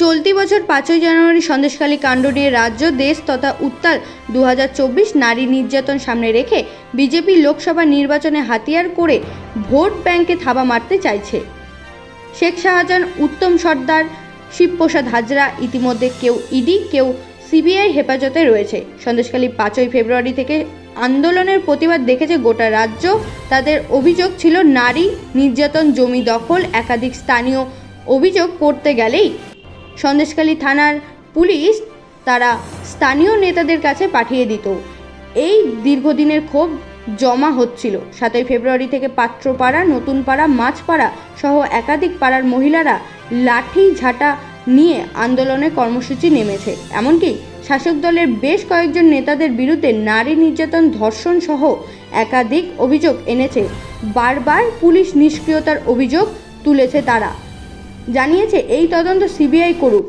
চলতি বছর পাঁচই জানুয়ারি সন্দেশখালী কাণ্ড নিয়ে রাজ্য, দেশ তথা উত্তাল দু হাজার চব্বিশ নারী নির্যাতন সামনে রেখে বিজেপি লোকসভা নির্বাচনে হাতিয়ার করে ভোট ব্যাংকে থাবা মারতে চাইছে। শেখ শাহজাহান, উত্তম সর্দার, শিবপ্রসাদ হাজরা, ইতিমধ্যে কেউ ইডি, কেউ সিবিআই হেফাজতে রয়েছে। সন্দেশখালী পাঁচই ফেব্রুয়ারি থেকে আন্দোলনের প্রতিবাদ দেখেছে গোটা রাজ্য। তাদের অভিযোগ ছিল, নারী নির্যাতন জমি দখল, একাধিক স্থানীয় অভিযোগ করতে গেলেই সন্দেশখালী থানার পুলিশ তারা স্থানীয় নেতাদের কাছে পাঠিয়ে দিত। এই দীর্ঘদিনের ক্ষোভ জমা হচ্ছিল। সাতই ফেব্রুয়ারি থেকে পাত্রপাড়া, নতুনপাড়া, মাছপাড়া সহ একাধিক পাড়ার মহিলারা লাঠি ঝাঁটা নিয়ে আন্দোলনে কর্মসূচি নেমেছে। এমনকি শাসক দলের বেশ কয়েকজন নেতাদের বিরুদ্ধে নারী নির্যাতন ধর্ষণ সহ একাধিক অভিযোগ এনেছে। বারবার পুলিশ নিষ্ক্রিয়তার অভিযোগ তুলেছে তারা। জানিয়েছে এই তদন্ত সিবিআই করুক।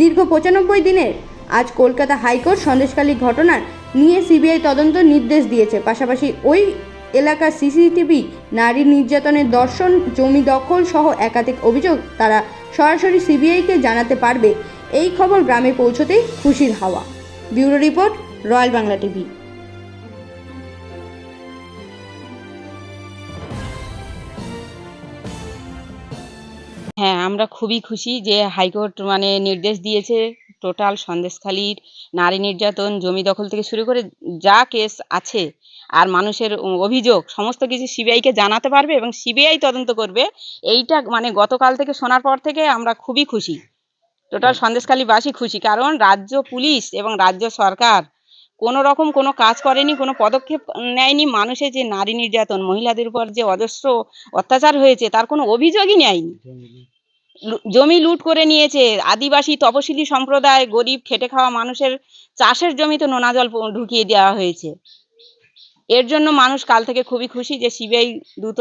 দীর্ঘ পঁচানব্বই দিনের আজ কলকাতা হাইকোর্ট সন্দেশকালী ঘটনার নিয়ে সিবিআই তদন্ত নির্দেশ দিয়েছে। পাশাপাশি ওই এলাকার সিসিটিভি নারী নির্যাতনের দর্শন, জমি দখল সহ একাধিক অভিযোগ তারা সরাসরি সিবিআইকে জানাতে পারবে। এই খবর গ্রামে পৌঁছতেই খুশির হাওয়া। Bureau report, royal Bangla TV. হ্যাঁ আমরা খুবই খুশি যে হাইকোর্ট মানে নির্দেশ দিয়েছে টোটাল সন্দেশখালির নারী নির্যাতন, জমি দখল থেকে শুরু করে যা কেস আছে আর মানুষের অভিযোগ, সমস্ত কিছু সিবিআইকে জানাতে পারবে এবং সিবিআই তদন্ত করবে। এইটা মানে গতকাল থেকে শোনার পর থেকে আমরা খুবই খুশি। টোটাল সন্দেশখালীবাসী খুশি। কারণ রাজ্য পুলিশ এবং রাজ্য সরকার কোনো রকম কোনো কাজ করেনি কোনো পদক্ষেপ নেয়নি। মানুষের যে নারী নির্যাতন মহিলাদের উপর যে অজস্র অত্যাচার হয়েছে তার কোনো অভিযোগই নেয়নি। জমি লুট করে নিয়েছে আদিবাসী তপশিলি সম্প্রদায় গরিব খেটে খাওয়া মানুষের চাষের জমিতে নোনা জল ঢুকিয়ে দেওয়া হয়েছে। এর জন্য মানুষ কাল থেকে খুবই খুশি যে সিবিআই দ্রুত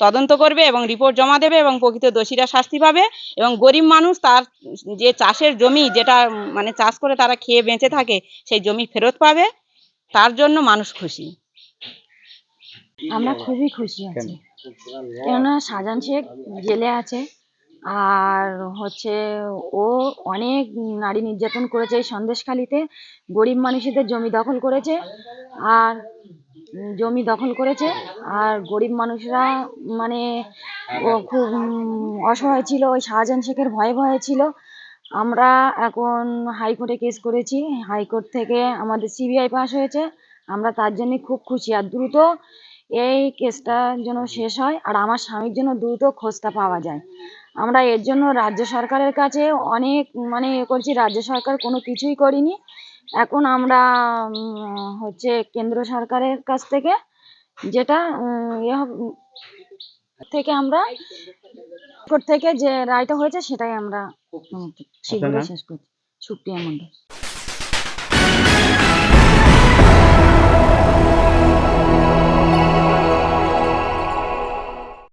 তদন্ত করবে এবং রিপোর্ট জমা দেবে এবং প্রকৃত দোষীরা শাস্তি পাবে এবং গরিব মানুষ তার যে চাষের জমি যেটা মানে চাষ করে তারা খেয়ে বেঁচে থাকে সেই জমি ফেরত পাবে। তার জন্য মানুষ খুশি। আমরা খুবই খুশি আছি। কেননা শাহজাহান শেখ জেলে আছে আর হচ্ছে ও অনেক নারী নির্যাতন করেছে এই সন্দেশখালিতে। গরিব মানুষদের জমি দখল করেছে। আর জমি দখল করেছে। আর গরিব মানুষরা মানে ও খুব অসহায় ছিল। ওই শাহজাহান শেখের ভয়ে ভয়ে ছিল। আমরা এখন হাইকোর্টে কেস করেছি। হাইকোর্ট থেকে আমাদের সিবিআই পাস হয়েছে। আমরা তার জন্য খুব খুশি। আর দ্রুত এই কেসটা যেন শেষ হয় আর আমার স্বামীর জন্য দ্রুত খোঁজটা পাওয়া যায়। আমরা এর জন্য রাজ্য সরকারের কাছে অনেক মানে এ করছি। রাজ্য সরকার কোনো কিছুই করিনি। এখন আমরা হচ্ছে কেন্দ্র সরকারের কাছ থেকে যেটা ইয়ে থেকে আমরা কোর্ট থেকে যে রায়টা হয়েছে সেটাই আমরা উম, শীঘ্রই শেষ করছি। সুপ্রিয়া মন্ডল